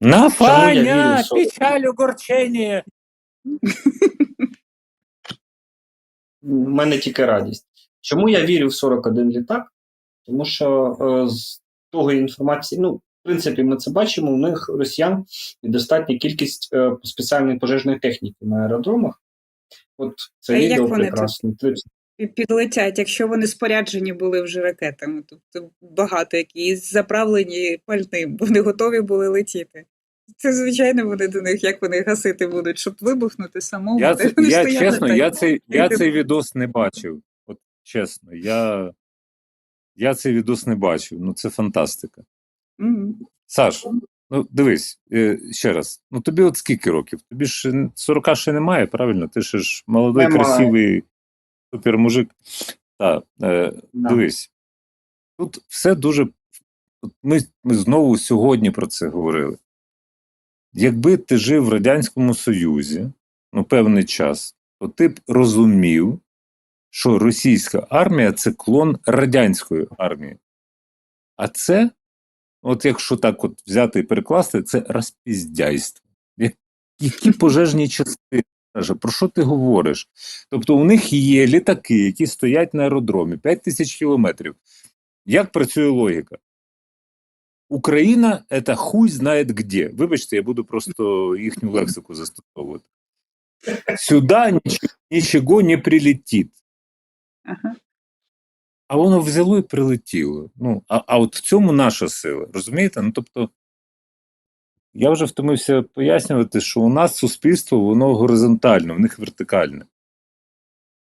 На Чому вірю Фаня, в сон? печаль, огорчення. У мене тільки радість. Чому я вірю в 41 літак? Тому що е, з того інформації, ну, в принципі, ми це бачимо, у них росіян достатня кількість е, спеціальної пожежної техніки на аеродромах. От це А відео Пі- Підлетять, якщо вони споряджені були вже ракетами, тобто багато які заправлені пальним, вони готові були летіти. Це звичайно вони до них, як вони гасити будуть, щоб вибухнути самому. Я, це, вони я чесно, так. я цей, я цей відос не бачив. От чесно, я, я цей відос не бачив. Ну це фантастика. Мгм. Саш, ну дивись, е, ще раз. Ну тобі от скільки років? Тобі ж 40 ще немає, правильно? Ти ще ж молодий, Немає. красивий супермужик. Так, е, Да. дивись. Тут все дуже. Ми, ми знову сьогодні про це говорили. Якби ти жив в Радянському Союзі ну, певний час, то ти б розумів, що російська армія це клон радянської армії. А це, от якщо так от взяти і перекласти, це розпіздяйство. Які пожежні частини? Каже, про що ти говориш? Тобто у них є літаки, які стоять на аеродромі 5 тисяч кілометрів. Як працює логіка? Україна це хуй знає де. Вибачте, я буду просто їхню лексику застосовувати. Сюди нічого, нічого не прилетить. Ага. А воно взяло і прилетіло. Ну, а, а от в цьому наша сила. Розумієте? Ну, тобто, я вже втомився пояснювати, що у нас суспільство, воно горизонтальне, в них вертикальне.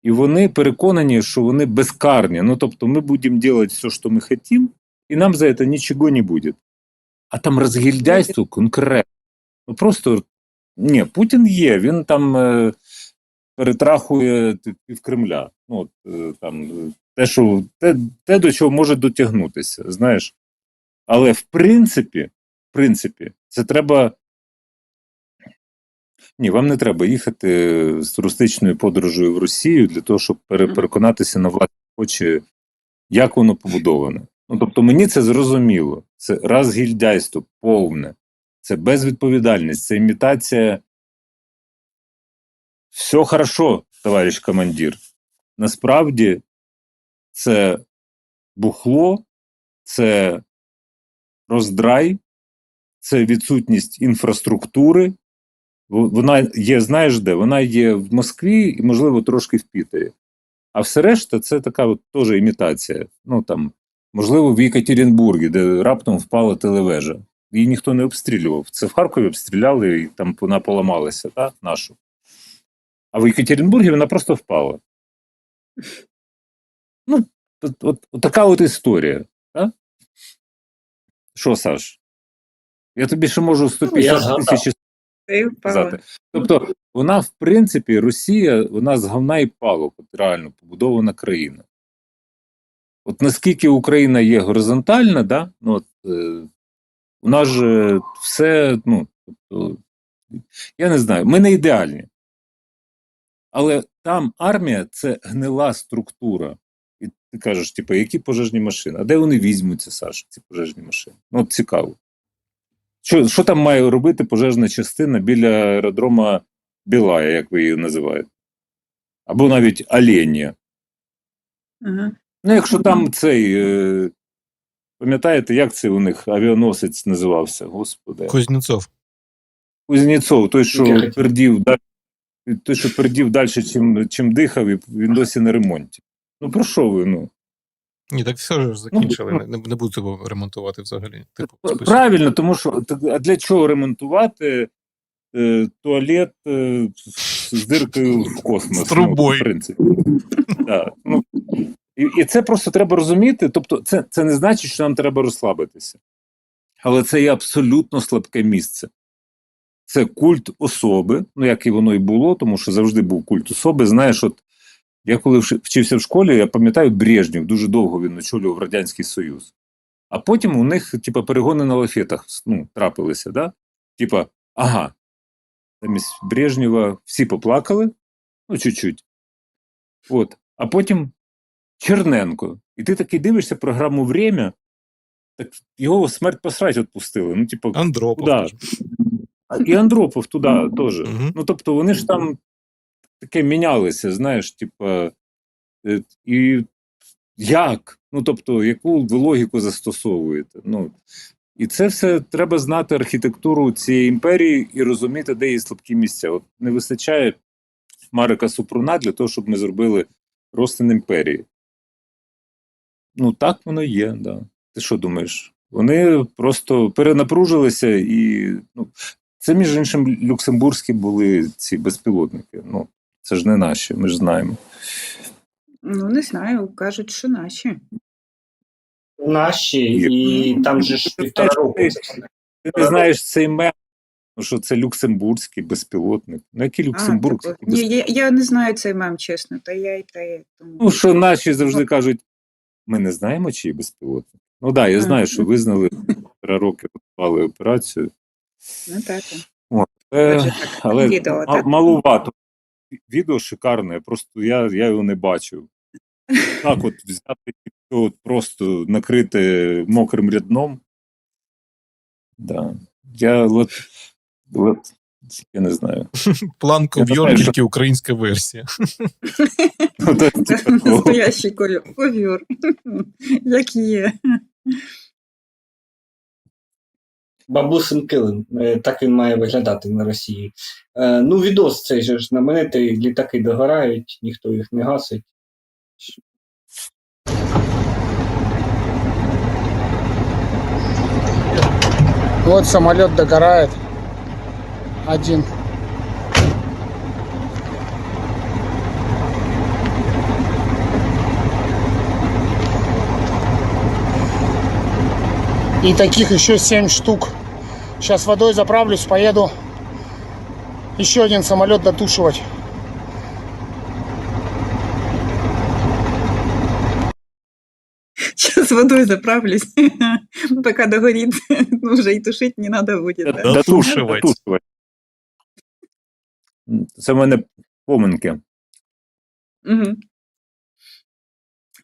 І вони переконані, що вони безкарні. Ну, тобто, ми будемо робити все, що ми хотімо, і нам за це нічого не буде. А там розгільдяйство конкретно. Ну просто ні, Путін є, він там е, перетрахує пів Кремля. Ну, от, е, там, е, те, що, те, те, до чого може дотягнутися, знаєш. Але в принципі, принципі, це треба. Ні, вам не треба їхати з туристичною подорожею в Росію для того, щоб переконатися на власні очі, як воно побудоване. Ну, тобто, мені це зрозуміло. Це розгільдяйство повне, це безвідповідальність, це імітація. Все хорошо, товариш командир. Насправді, це бухло, це роздрай, це відсутність інфраструктури. Вона є, знаєш де? Вона є в Москві і, можливо, трошки в Пітері. А все решта це така от теж імітація. Ну там, можливо, в Єкатеринбургі, де раптом впала телевежа. Її ніхто не обстрілював. Це в Харкові обстріляли, і там вона поламалася, так, нашу. А в Єкатеринбургі вона просто впала. Ну, от, от, от така от історія. Так? Що, Саш? Я тобі ще можу Я 150 згадав. тисяч сказати. Тобто, вона, в принципі, Росія, вона з говна і палок, реально побудована країна. От наскільки Україна є горизонтальна, да? ну, от, е, у нас же все, ну, тобто, я не знаю, ми не ідеальні. Але там армія це гнила структура. І ти кажеш, типу, які пожежні машини? А де вони візьмуться, Саша, ці пожежні машини? Ну, от цікаво. Що, що там має робити пожежна частина біля аеродрома Білая, як ви її називаєте? Або навіть Оленя. Ага. Ну, якщо там цей. Е, пам'ятаєте, як це у них авіаносець називався? Господи. Кузнєцов. Кузнєцов, той, що пердів, той, що пердів далі, чим, чим дихав, і він досі на ремонті. Ну, про що ви? Ну? Ні, так все ж закінчили. ну, Не, не буду його ремонтувати взагалі. Типу, список. Правильно, тому що а для чого ремонтувати е, туалет е, з з диркою в космос? З трубою. Ну, в принципі. Да, ну, і, і це просто треба розуміти. Тобто, це, це не значить, що нам треба розслабитися. Але це є абсолютно слабке місце. Це культ особи, ну як і воно і було, тому що завжди був культ особи. Знаєш, от я коли вчився в школі, я пам'ятаю Брежнєв, дуже довго він очолював Радянський Союз. А потім у них, типа, перегони на лафетах ну, трапилися, да? Типа, ага, замість Брежнєва всі поплакали, ну, чуть-чуть. От. А потім Черненко. І ти такий дивишся програму Время, Так його смерть посрать відпустили. Ну, типу, Андропов. Да. І Андропов туди теж. Ну, тобто, вони ж там таке мінялися, знаєш, типа. е, І як? Ну, тобто, яку ви логіку застосовуєте? Ну, і це все треба знати архітектуру цієї імперії і розуміти, де її слабкі місця. От не вистачає Марика Супруна для того, щоб ми зробили розтин імперії. Ну, так воно є, да. Ти що думаєш? Вони просто перенапружилися і. Ну, це, між іншим, люксембурзькі були ці безпілотники. Ну, це ж не наші, ми ж знаємо. Ну, не знаю, кажуть, що наші. Наші, і там же ж півтора року. Ти не знаєш цей мем, ну, що це люксембурзький безпілотник. Ну, який Люксембург? А, так, ні, я, я не знаю цей мем, чесно, та я і та я. Тому... Ну, що наші завжди кажуть, ми не знаємо, чиї безпілотник. Ну так, да, я знаю, що визнали півтора роки готували операцію. Ну, так. Е, але відео, так? малувато. Відео шикарне, просто я, я його не бачив. Так, от взяти от просто накрити мокрим рядном. Да. Я от, от, я не знаю. План що- тільки українська версія. Ну, типу, настоящий кові- ковір, як є. Бабусин килим. Е, Так він має виглядати на Росії. Е, Ну, відос цей же ж знаменитий, літаки догорають, ніхто їх не гасить. Вот самолет догорает. Один. И таких еще семь штук. Сейчас водой заправлюсь, поеду еще один самолет дотушивать. Зараз водою заправлюсь, поки догорить, ну вже і тушить не треба буде. Да- да. Дотушувати. дотушувати. Це в мене поминки. Мгм.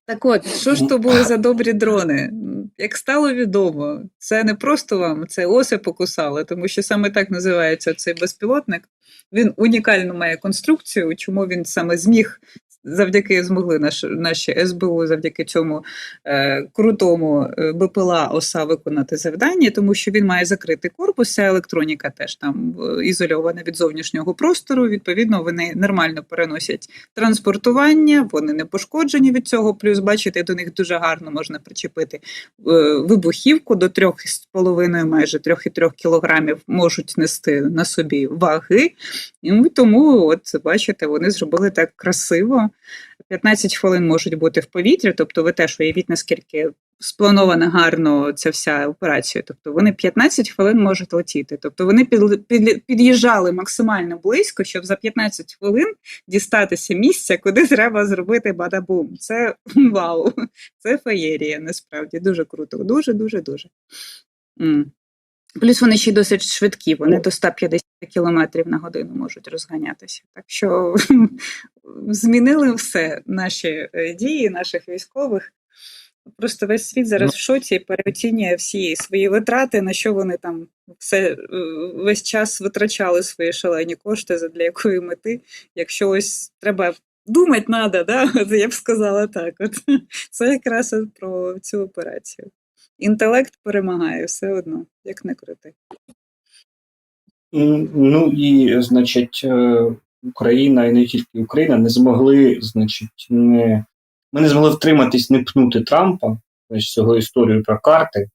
Так от, що ж то були за добрі дрони? Як стало відомо, це не просто вам, це оси покусали, тому що саме так називається цей безпілотник. Він унікальну має конструкцію, чому він саме зміг завдяки змогли наш, наші СБУ, завдяки цьому е, крутому е, БПЛА ОСА виконати завдання, тому що він має закритий корпус, ця електроніка теж там е, ізольована від зовнішнього простору. Відповідно, вони нормально переносять транспортування, вони не пошкоджені від цього. Плюс, бачите, до них дуже гарно можна причепити е, вибухівку до 3,5, майже 3,3 кілограмів можуть нести на собі ваги. І тому, от бачите, вони зробили так красиво. 15 хвилин можуть бути в повітрі, тобто ви теж уявіть, наскільки спланована гарно ця вся операція. Тобто вони 15 хвилин можуть летіти. Тобто вони під, під, під'їжджали максимально близько, щоб за 15 хвилин дістатися місця, куди треба зробити бадабум. Це вау, це феєрія, насправді дуже круто. Дуже, дуже, дуже. Плюс вони ще й досить швидкі, вони до 150 км на годину можуть розганятися. Так що змінили все наші е, дії, наших військових. Просто весь світ зараз в шоці і переоцінює всі свої витрати, на що вони там все е, весь час витрачали свої шалені кошти, задля якої мети. Якщо ось треба думати треба, да? От я б сказала так. От. Це якраз от про цю операцію. Інтелект перемагає все одно, як не крути. Ну і, значить, е, Україна і не тільки Україна не змогли, значить, не, ми не змогли втриматись, не пнути Трампа, значить, цього історію про карти.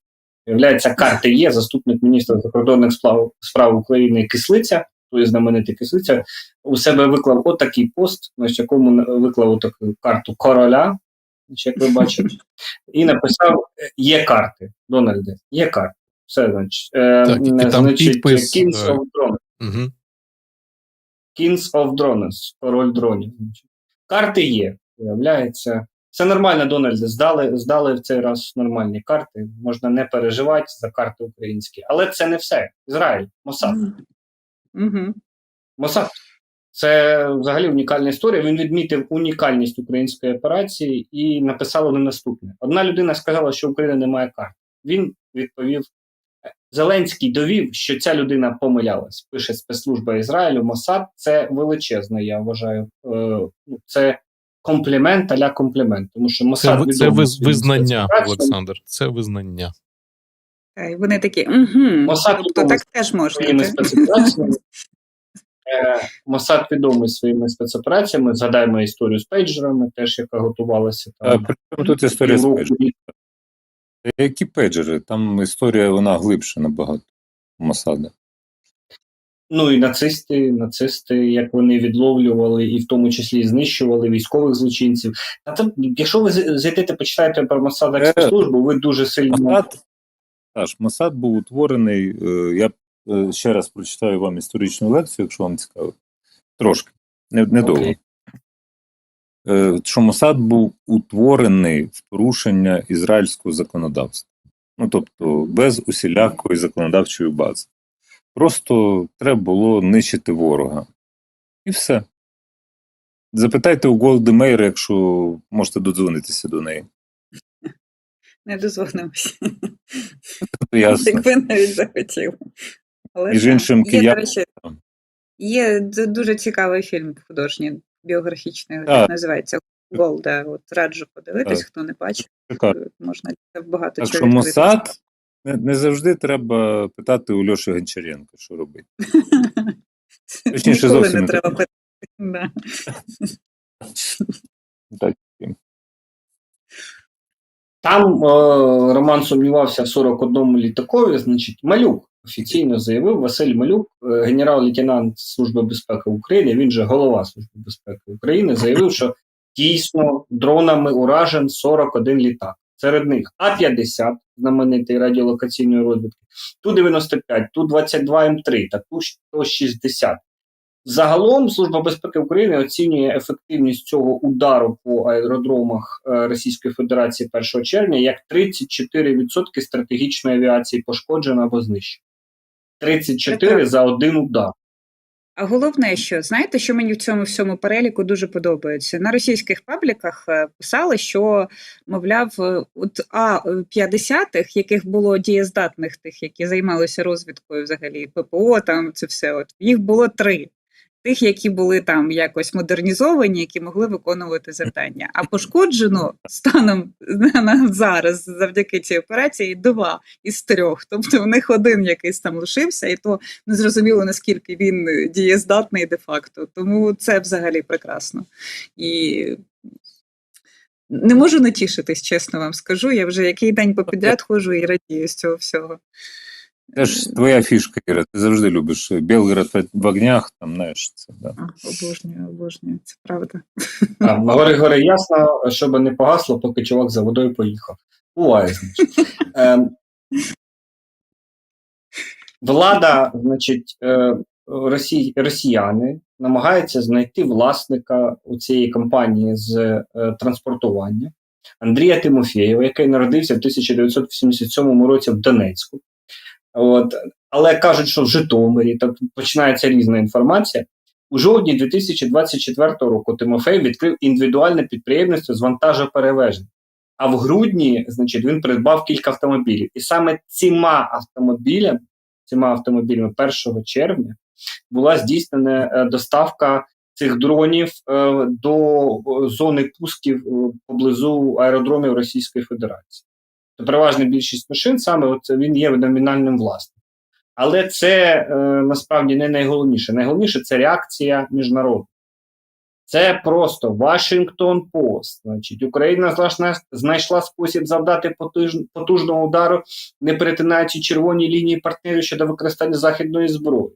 Виявляється, карти є. Заступник міністра закордонних справ, справ України Кислиця, той знаменитий Кислиця, у себе виклав отакий пост, значить, якому виклав таку карту короля, значить, як ви бачите, і написав: є карти, Дональде, є карти. Все, значить, е, Так, і там підпис, е. Угу. Kings of Drones, король дронів. Карти є, виявляється. Все нормально, Дональде. Здали, здали в цей раз нормальні карти. Можна не переживати за карти українські. Але це не все. Ізраїль, Мосад. Угу. Мосад. Це взагалі унікальна історія. Він відмітив унікальність української операції і написав не наступне. Одна людина сказала, що Україна не має карт. Він відповів: Зеленський довів, що ця людина помилялась. Пише спецслужба Ізраїлю. Мосад це величезне, я вважаю. Е, ну, це комплімент аля комплімент. Тому що Це, Мосад це відомий виз- визнання. Олександр. Це визнання. Та, і вони такі, угу. Мосад Тобто так теж можна. своїми спецопераціями. Е, Мосад відомий своїми спецопераціями. Згадаємо історію з пейджерами, теж яка готувалася А там. при чому тут історія з пейджерами? Які пейджери? Там історія вона глибше набагато Мосада. Ну і нацисти, нацисти, як вони відловлювали і в тому числі знищували військових злочинців. А там, якщо ви зайдете, почитаєте про Мосад як Е, ви дуже сильно Мосад, Саш, Мосад був утворений. е, Я е, ще раз прочитаю вам історичну лекцію, якщо вам цікаво. Трошки, не- недовго. Окей. Е, Що Мосад був утворений в порушення ізраїльського законодавства. Ну, тобто, без усілякої законодавчої бази. Просто треба було нищити ворога. І все. Запитайте у Голди Мейер, якщо можете додзвонитися до неї. Не дозвонимося. Тобто. Якби навіть захотіли. Але Між іншим, є, до речі, є дуже цікавий фільм художній, біографічний, Так. називається Голда. От раджу подивитись, Так. хто не бачив, можна багато Так чого що. Мосад не, не завжди треба питати у Льоші Гончаренка, що робити. Точніше, Ніколи зовсім не не треба питати. Да. Так. Там е, Роман сумнівався в 41 літакові, значить, Малюк офіційно заявив, Василь Малюк, е, генерал-лейтенант Служби безпеки України, він же голова Служби безпеки України, заявив, що дійсно дронами уражен 41 літак. Серед них А-50, знаменитий радіолокаційної розвідки, Ту-95, Ту-22М3 та Ту-160. Загалом Служба безпеки України оцінює ефективність цього удару по аеродромах е, Російської Федерації 1 червня як 34% стратегічної авіації пошкоджено або знищено. 34 Так. за один удар. А головне, що знаєте, що мені в цьому всьому переліку дуже подобається? На російських пабліках е, писали, що мовляв, е, от а 50-х, яких було дієздатних, тих, які займалися розвідкою, взагалі ППО, там це все. От їх було три. Тих, які були там якось модернізовані, які могли виконувати завдання. А пошкоджено станом на, зараз, завдяки цій операції, два із трьох. Тобто в них один якийсь там лишився, і то не зрозуміло, наскільки він дієздатний де-факто. Тому це взагалі прекрасно. І не можу натішитись, чесно вам скажу. Я вже який день попідряд ходжу і радію з цього всього. Це ж твоя фішка, Іра. Ти завжди любиш Белгород в огнях, там, знаєш, це, да. А, обожнюю, обожнюю, це правда. А, гори гори ясно, щоб не погасло, поки чувак за водою поїхав. Буває, значить. Ем, влада, значить, е, росі, росіяни намагаються знайти власника у цієї компанії з е, транспортування Андрія Тимофєєва, який народився в 1987 році в Донецьку. От, але кажуть, що в Житомирі так починається різна інформація. У жовтні 2024 року Тимофей відкрив індивідуальне підприємництво з вантажоперевезень. А в грудні, значить, він придбав кілька автомобілів. І саме цими автомобілями, цими автомобілями 1 червня була здійснена е, доставка цих дронів е, до е, зони пусків поблизу аеродромів Російської Федерації. Переважна більшість машин саме от він є номінальним власником. Але це е, насправді не найголовніше. Найголовніше це реакція міжнародна. Це просто Вашингтон Пост. Значить, Україна знайшла, спосіб завдати потуж, потужного удару, не перетинаючи червоні лінії партнерів щодо використання західної зброї.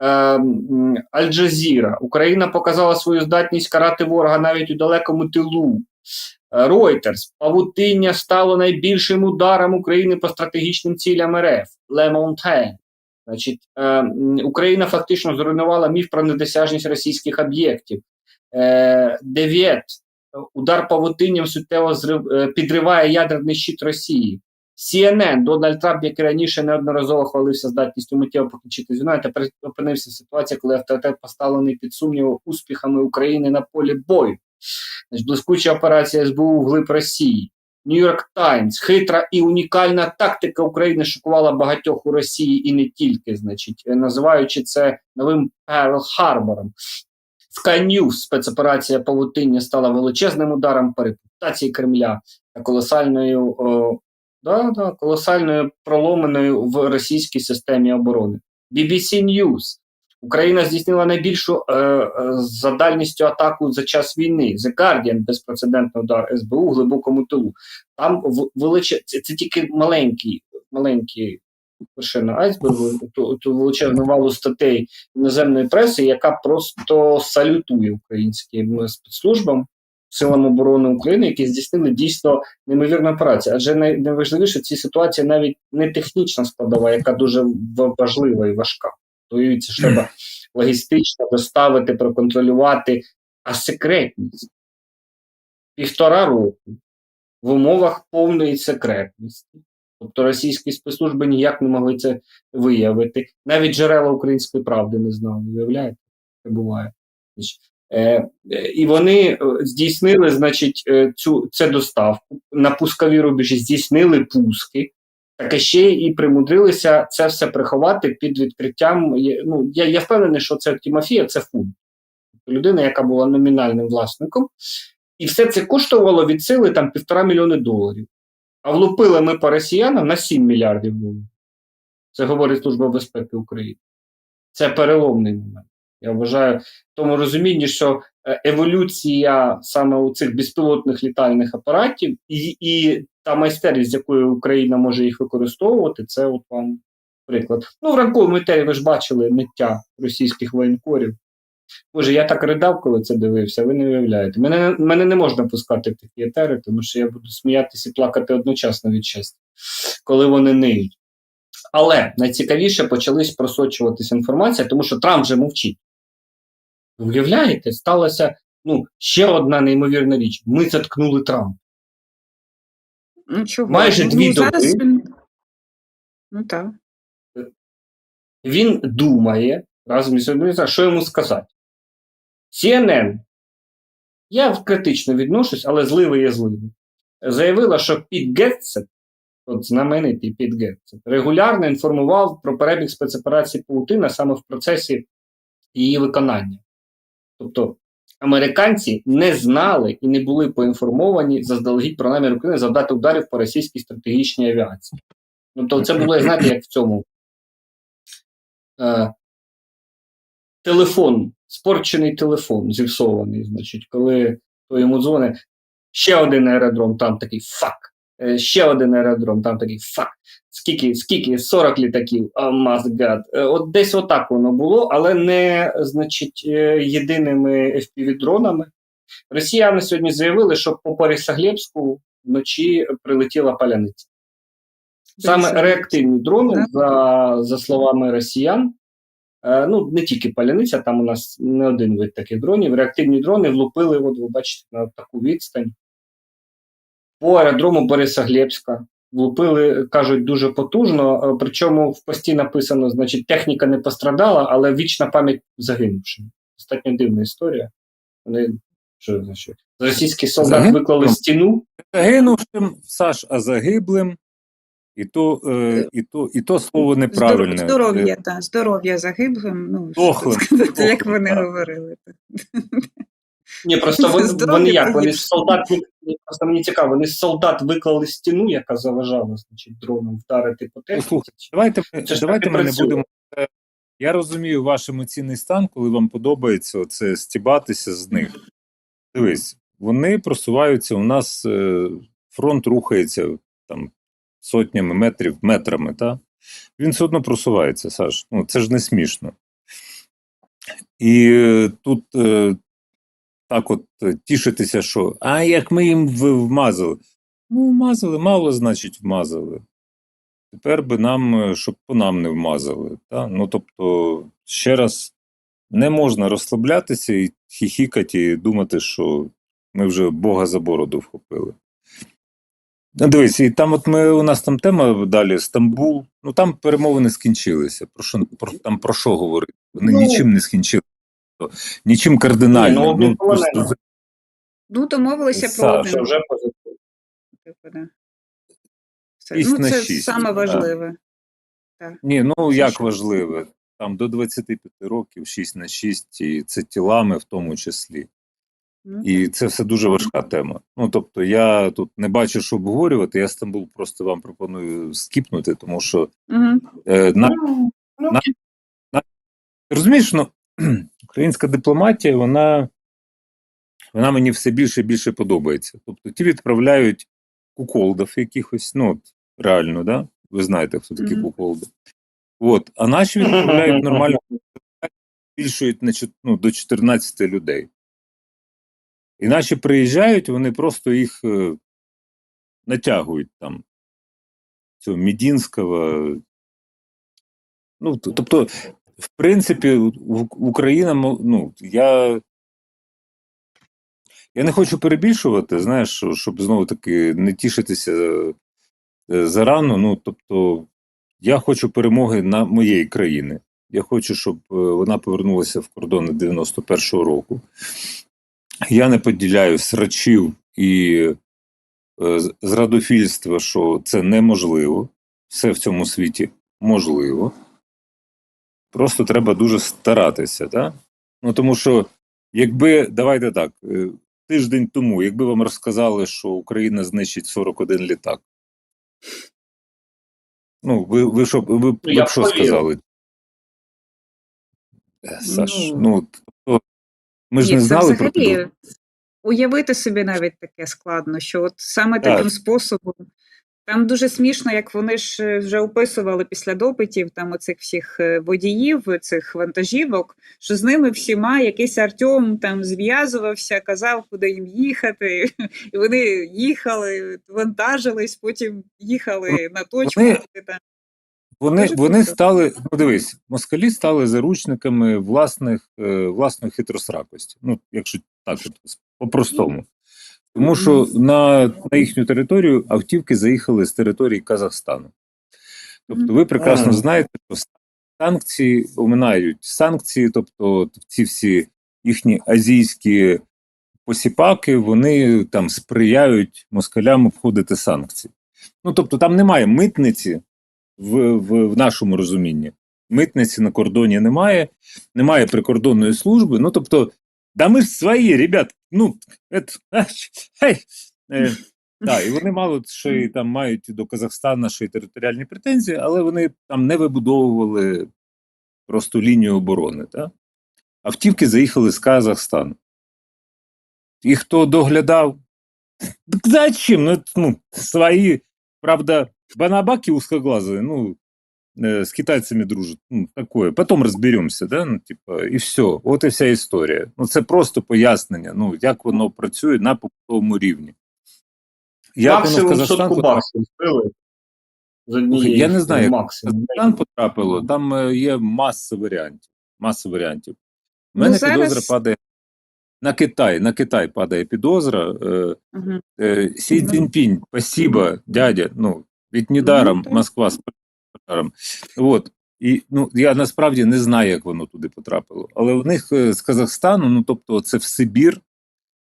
Ем, Аль-Джазіра. Україна показала свою здатність карати ворога навіть у далекому тилу. Reuters. Павутиння стало найбільшим ударом України по стратегічним цілям РФ. Ле Монтен. Значить, е, Україна фактично зруйнувала міф про недосяжність російських об'єктів. Е. Удар павутинням суттєво е, підриває ядерний щит Росії. CNN, Дональд Трамп, який раніше неодноразово хвалився здатністю миттєво покінчити з війною, тепер опинився в ситуації, коли авторитет поставлений під сумнів успіхами України на полі бою. Значить, блискуча операція СБУ вглиб Росії. Нью-Йорк Таймс. Хитра і унікальна тактика України шокувала багатьох у Росії і не тільки, значить, називаючи це новим Перл Харбором. Sky News спецоперація Павутиння стала величезним ударом по репутації Кремля та колосальною, о, да, да, колосальною проломаною в російській системі оборони. BBC News. Україна здійснила найбільшу е, е, за дальністю атаку за час війни. The Guardian – безпрецедентний удар СБУ глибокому тилу. Там в, величе, це, це тільки маленький, маленький вершина айсбергу, ту, величезну валу статей іноземної преси, яка просто салютує українським спецслужбам, силам оборони України, які здійснили дійсно неймовірну операцію. Адже найважливіше в цій ситуації навіть не технічна складова, яка дуже важлива і важка. Уявіться, що треба логістично доставити, проконтролювати, а секретність півтора року в умовах повної секретності. Тобто російські спецслужби ніяк не могли це виявити. Навіть джерела української правди не знали. Уявляєте, це буває. Е, е, і вони е, здійснили, значить, цю це доставку на пускові рубежі, здійснили пуски, так ще і примудрилися це все приховати під відкриттям. Ну, я, я впевнений, що це Тімофія, це фунт. Людина, яка була номінальним власником, і все це коштувало від сили там півтора мільйони доларів. А влупили ми по росіянам на 7 мільярдів доларів. Це говорить Служба безпеки України. Це переломний момент. Я вважаю в тому розумінні, що е, еволюція саме у цих безпілотних літальних апаратів і, і та майстерність, з якою Україна може їх використовувати, це от вам приклад. Ну, в ранковому етері ви ж бачили ниття російських воєнкорів. Боже, я так ридав, коли це дивився, ви не уявляєте. Мене, мене не можна пускати в такі етери, тому що я буду сміятися і плакати одночасно від щастя, коли вони ниють. Але найцікавіше почались просочуватися інформація, тому що Трамп вже мовчить. Уявляєте, сталася ну, ще одна неймовірна річ. Ми заткнули Трампа. Ну, чого? Майже дві ну, зараз доби. він... Ну так. Він думає разом із адміністрацією, що йому сказати. CNN, я критично відношусь, але зливий є зливий. Заявила, що Піт Гетцет, от знаменитий Піт Гетцет, регулярно інформував про перебіг спецоперації Паутина саме в процесі її виконання. Тобто американці не знали і не були поінформовані заздалегідь про намір України завдати ударів по російській стратегічній авіації. Тобто, це було, знаєте, як в цьому е, телефон, спорчений телефон, зіпсований, значить, коли то йому дзвонить, ще один аеродром, там такий фак. Е, Ще один аеродром, там такий фак. Скільки, скільки? 40 літаків, must God. Е, От десь отак воно було, але не, значить, е, єдиними FPV-дронами. Росіяни сьогодні заявили, що по Борисоглебську вночі прилетіла паляниця. Саме реактивні дрони, за, за словами росіян, е, ну не тільки паляниця, там у нас не один вид таких дронів. Реактивні дрони влупили, от ви бачите, на таку відстань. По аеродрому Борисоглебська. Влупили, кажуть, дуже потужно. е, Причому в пості написано, значить, техніка не пострадала, але вічна пам'ять загинувшим. Достатньо дивна історія. Вони що значить? Російський солдат виклали стіну. Загинувшим, Саш, а загиблим, і то, е, і то, і то слово неправильне. Здоров'я, так, здоров'я загиблим. Ну, Дохлим. сказати, як вони так. говорили. Ні, просто вони, вони як? Вони з солдат просто мені цікаво, вони з солдат виклали стіну, яка заважала, значить, дроном вдарити по техніці. слухай, Давайте, ми- Це ж давайте так і ми не працює. будемо. е, Я розумію ваш емоційний стан, коли вам подобається оце стібатися з них. Дивись, вони просуваються. У нас е, фронт рухається там сотнями метрів, метрами, та? Він все одно просувається, Саш. Ну, це ж не смішно. І е, тут е, так от е, тішитися, що а як ми їм вмазали. Ну, вмазали, мало значить вмазали. Тепер би нам, е, щоб по нам не вмазали. Та? Ну, тобто, ще раз, не можна розслаблятися і хіхікати, і думати, що ми вже Бога за бороду вхопили. Ну, дивись, і там от ми, у нас там тема далі Стамбул. Ну там перемовини скінчилися. Про що, про, там про що говорити? Вони Ну. нічим не скінчилися. Нічим кардинальним. Ні, ну, Ну, Ну, домовилися про Це один. вже позитив. типу. Все. Ну, це шість, саме да. важливе. Ні, ну Це як що? важливе? Там до 25 років 6 на 6, і це тілами в тому числі. Ну, І це все дуже важка тема. Ну тобто, я тут не бачу, що обговорювати. Я Стамбул просто вам пропоную скіпнути, тому що Угу. е, на, Ну, ну, На- розумієш, ну, українська дипломатія, вона, вона мені все більше і більше подобається. Тобто, ті відправляють куколдов якихось, ну, от, реально, да? Ви знаєте, хто такі Мгм. куколди. От, а наші відправляють нормально, збільшують на, ну, до 14 людей. І наші приїжджають, вони просто їх е, натягують там. Цього Мідінського. Ну, тобто, в принципі, Україна, ну, я. Я не хочу перебільшувати, знаєш, щоб знову таки не тішитися е, зарано. Ну, тобто, я хочу перемоги на моєї країни. Я хочу, щоб е, вона повернулася в кордони 91-го року. Я не поділяю срачів і е, зрадофільства, що це неможливо. Все в цьому світі можливо. Просто треба дуже старатися, так? Ну тому що, якби, давайте так, е, тиждень тому, якби вам розказали, що Україна знищить 41 літак. Ну, ви, ви, що, ви, ви, б що сказали? Е, Саш, Ну, ну, тобто, ми ж Ні, не це знали про взагалі уявити собі навіть таке складно, що от саме Так. таким способом. Там дуже смішно, як вони ж е, вже описували після допитів там оцих всіх е, водіїв, цих вантажівок, що з ними всіма якийсь Артем там зв'язувався, казав, куди їм їхати. І вони їхали, вантажились, потім їхали на точку. вони- Вони, вони стали, ну дивись, москалі стали заручниками власних, е, власної хитросракості. Ну, якщо так, по-простому. Тому що на, на їхню територію автівки заїхали з території Казахстану. Тобто, ви прекрасно знаєте, що санкції оминають санкції, тобто ці всі їхні азійські посіпаки, вони там сприяють москалям обходити санкції. Ну тобто, там немає митниці в, в, в нашому розумінні. Митниці на кордоні немає, немає прикордонної служби. Ну тобто, да ми ж свої, ребят. Ну, это, а, хей, е, да, і вони мало що і там мають і до Казахстана ще й територіальні претензії, але вони там не вибудовували просто лінію оборони. Да? Автівки заїхали з Казахстану. І хто доглядав? Так зачем? Ну, это, ну, свої, правда, банабаки узкоглазые, ну, э, с китайцами дружат, ну, такое. Потом розберемося, да? ну, типа, і все. От і вся історія. Ну, це просто пояснення, ну, як воно працює на побутовому рівні. Як воно в Казахстан потрапило? Я не знаю, як. Казахстан потрапило, там е, є маса варіантів. Маса варіантів. У Ну, мене зараз- підозра падає на Китай. На Китай падає підозра. Е. Э, Си Ну. Спасибо, дядя. Ну, ведь недаром Ну. Москва з даром. От. І ну, я насправді не знаю, як воно туди потрапило. Але в них е, з Казахстану, ну тобто, це в Сибір,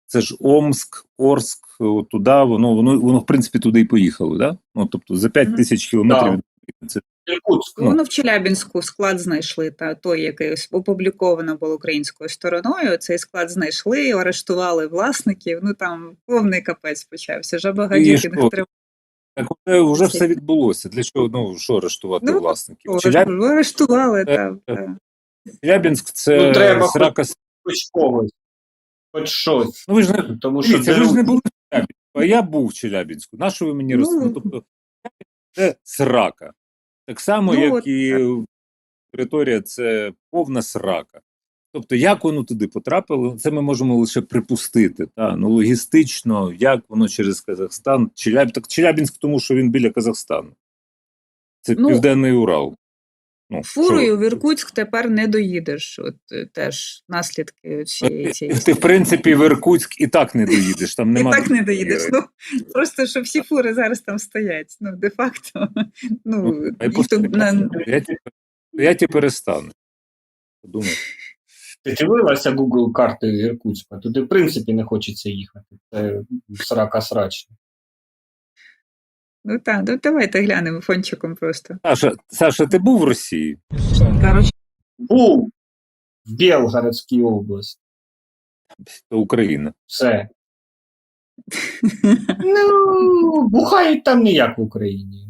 це ж Омск, Орск, от туди, воно, воно, воно, в принципі, туди і поїхало, да? Ну, тобто, за 5 тисяч кілометрів. Да. Це Іркутськ. Ну. Воно в Челябінську склад знайшли, та той, який опубліковано було українською стороною. Цей склад знайшли, арештували власників. Ну там повний капець почався. Жаба І гадюкіних що? тривог. Так вже, вже все відбулося. Для чого ну, що арештувати Ну, власників? Челяб... Арештували Е, там. Челябінськ це Ну, треба хоч- срака. Хоч когось. Хоч щось. Ну ви ж не Тому що Дивіться, ви ж не були в Челябінську, а я був в Челябінську. На що ви мені Ну. розповіли? Тобто, це срака. Так само, Ну, як от, і територія це повна срака. Тобто, як воно туди потрапило, це ми можемо лише припустити. Та? Ну, логістично, як воно через Казахстан. Челяб... Так Челябінськ, тому що він біля Казахстану. Це Ну, Південний Урал. Ну, Фурою в Іркутськ тепер не доїдеш. От е, теж наслідки цієї цієї. Ти, в принципі, в Іркутськ і так не доїдеш. Там І так не доїдеш. Ну просто що всі фури зараз там стоять. Ну, де-факто. Ну, хай їх тут на, Я ті- Я ті перестану. Подумай. Ти дивилася Google карти Іркутська? Туди, в принципі, не хочеться їхати. Це срака срачно. Ну так, ну давайте глянемо фончиком просто. Саша, Саша, ти був в Росії? Коротше, Був в Білгородській області. Це Україна. Все. Ну, бухають там не як в Україні.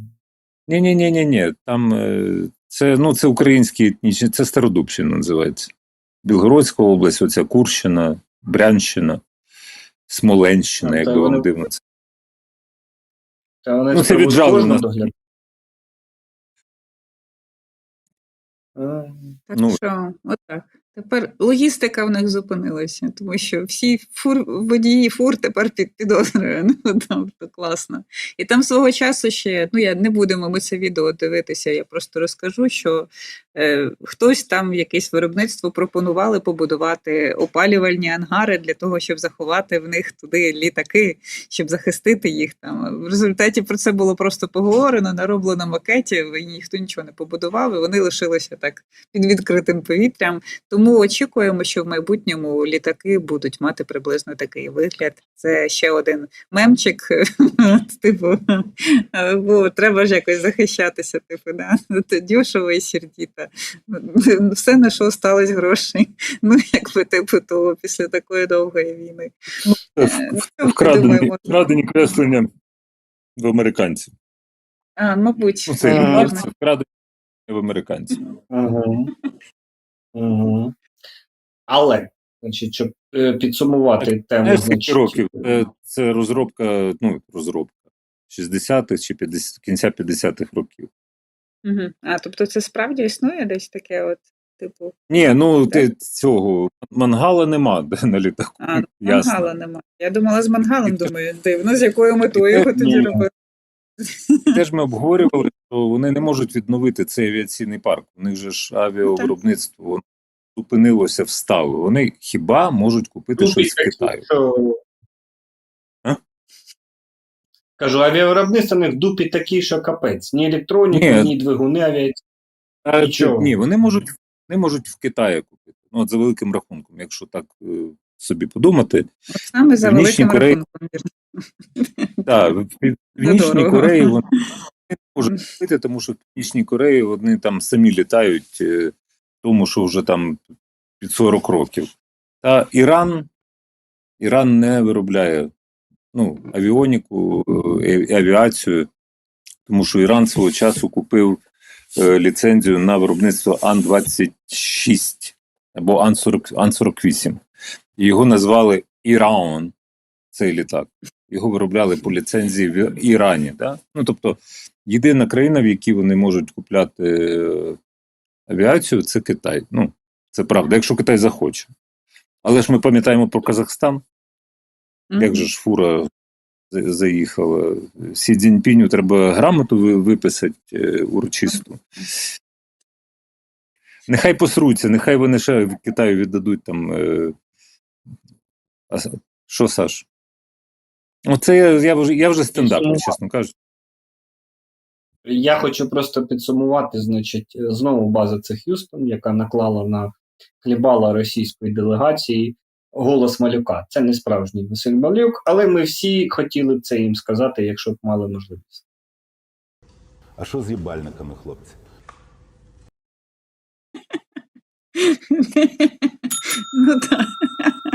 Ні, ні, ні, ні, ні. Там е, це, ну, це українські етнічні, це Стародубщина називається. Білгородська область, оця Курщина, Брянщина, Смоленщина, як би вам вони- дивно це. Та вони Ну, це нас. доглядати. Так Ну. що, отак. Тепер логістика в них зупинилася, тому що всі фур, водії фур тепер під підозрою. Ну, тобто класно. І там свого часу ще, ну я не будемо ми це відео дивитися, я просто розкажу, що е, хтось там якесь виробництво пропонували побудувати опалювальні ангари для того, щоб заховати в них туди літаки, щоб захистити їх там. В результаті про це було просто поговорено, нароблено макетів, і ніхто нічого не побудував, і вони лишилися так під відкритим повітрям. Тому очікуємо, що в майбутньому літаки будуть мати приблизно такий вигляд. Це ще один мемчик. Типу, бо треба ж якось захищатися. Типу, да? Дешево і. Все на що сталося грошей. Ну, якби типу, то після такої довгої війни. Е, ну, що ми Вкрадені, вкрадені креслення в американців. А, мабуть, Ну, це Ага. гімнар, вкрадені в американців. Угу. Угу. Але, значить, щоб е, підсумувати тему, значить, років? Це, це розробка, ну, розробка 60-х чи 50, кінця 50-х років. А, тобто це справді існує десь таке, от, типу, Ні, ну ти цього мангала нема де на літаку. а, ну, Ясно. мангала немає. Я думала з мангалом, думаю, дивно, з якою метою його тоді Ні. робили. Теж ми обговорювали, що вони не можуть відновити цей авіаційний парк. У них же ж авіавиробництво воно зупинилося, встало. Вони хіба можуть купити Дупі щось в такі, Китаї? що- Кажу, авіавиробництво них в дупі такі, що капець. Ні електроніки, Ні. ні двигуни авіації. Нічого. Ні, вони можуть, вони можуть в Китаї купити. Ну, от за великим рахунком, якщо так е, собі подумати. От саме за великим Кореї- рахунком. Так, в Пів- Північній Кореї вони не можуть купити, тому що в Північній Кореї вони там самі літають, е, тому що вже там під 40 років. Та Іран, Іран не виробляє ну, авіоніку, е, авіацію, тому що Іран свого часу купив е, ліцензію на виробництво Ан-26 або Ан-40, Ан-48. Його назвали Іраон, цей літак. Його виробляли по ліцензії в Ірані. Да? Ну, тобто, єдина країна, в якій вони можуть купляти е, авіацію, це Китай. Ну, це правда, якщо Китай захоче. Але ж ми пам'ятаємо про Казахстан, як же ж фура заїхала. Сі Цзіньпіню треба грамоту виписати е, урочисту. Нехай посруться, нехай вони ще в Китаю віддадуть там. Е... а Що, Саш? Оце я, я, вже, я вже стендапер, чесно кажучи. Я хочу просто підсумувати, значить, знову база це Х'юстон, яка наклала на хлібала російської делегації голос малюка. Це не справжній Василь Малюк, але ми всі хотіли б це їм сказати, якщо б мали можливість. А що з їбальниками, хлопці? ну так.